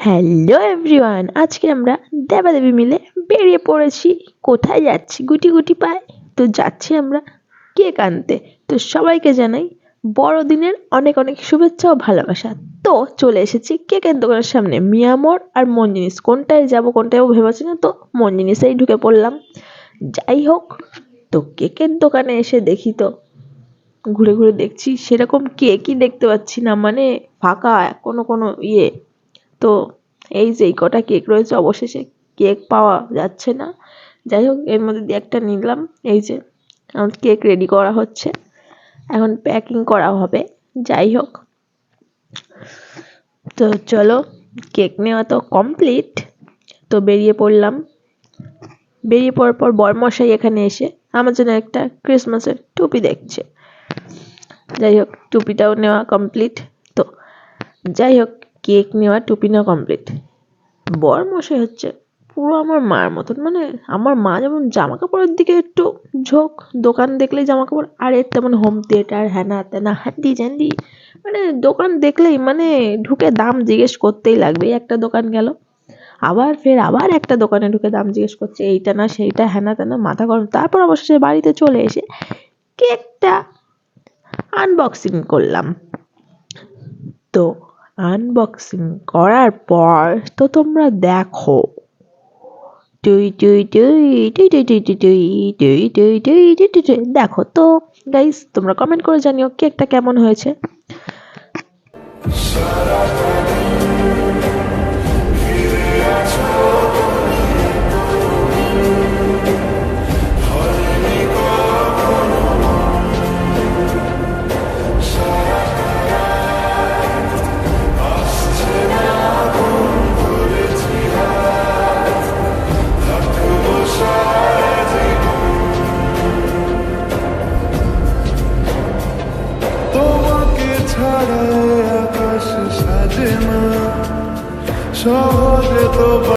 Hello everyone আজকে আমরা দেবাদেবী মিলে বেরিয়ে পড়েছি। কোথায় যাচ্ছি? গুটি গুটি পায়। তো যাচ্ছি আমরা কেক আনতে। তো সবাইকে জানাই বড়দিনের অনেক অনেক শুভেচ্ছা ও ভালোবাসা। তো চলে এসেছি কেকের দোকানের সামনে। মিয়ামোর আর মন জিনিস কোনটায় যাব, কোনটায় ভেবেছি না? তো মন জিনিসেই ঢুকে পড়লাম। যাই হোক, তো কেকের দোকানে এসে দেখি তো, ঘুরে ঘুরে দেখছি সেরকম কেকই দেখতে পাচ্ছি না। মানে ফাঁকা, কোনো কোনো ইয়ে। তো এই যে কটা কেক রয়েছে, অবশেষে কেক পাওয়া যাচ্ছে না। যাই হোক, এর মধ্যে দিয়ে একটা নিলাম। এই যে, এখন কেক রেডি করা হচ্ছে। এখন প্যাকিং করা হবে। যাই হোক। তো চলো, কেক নেওয়া তো কমপ্লিট তো বেরিয়ে পড়লাম। বেরিয়ে পড়ার পর বরমশাই এখানে এসে আমার জন্য একটা ক্রিসমাসের টুপি দেখছে। যাই হোক, টুপিটাও নেওয়া কমপ্লিট তো যাই হোক কেক নেওয়া টুপি নেওয়া কমপ্লিট বর মশাই হচ্ছে পুরো আমার মার মতন মানে আমার মা যেমন জামা কাপড়ের দিকে একটু ঝোঁক, দোকান দেখলেই জামা কাপড় আর এর তেমন হোম থিয়েটার হ্যানা ত্যানা হ্যান্ডি জ্যান্ডি মানে দোকান দেখলেই মানে ঢুকে দাম জিজ্ঞেস করতেই লাগবে, একটা দোকান গেল। আবার ফের আবার একটা দোকানে ঢুকে দাম জিজ্ঞেস করছে, এইটা না, সেইটা হ্যানা ত্যানা মাথা গরম। তারপর অবশেষে বাড়িতে চলে এসে কেকটা আনবক্সিং করলাম। তো আনবক্সিং করার পর তো তোমরা দেখো টুই টুই দেখো তো গাইস তোমরা কমেন্ট করে জানিও কেকটা কেমন হয়েছে সহজে তো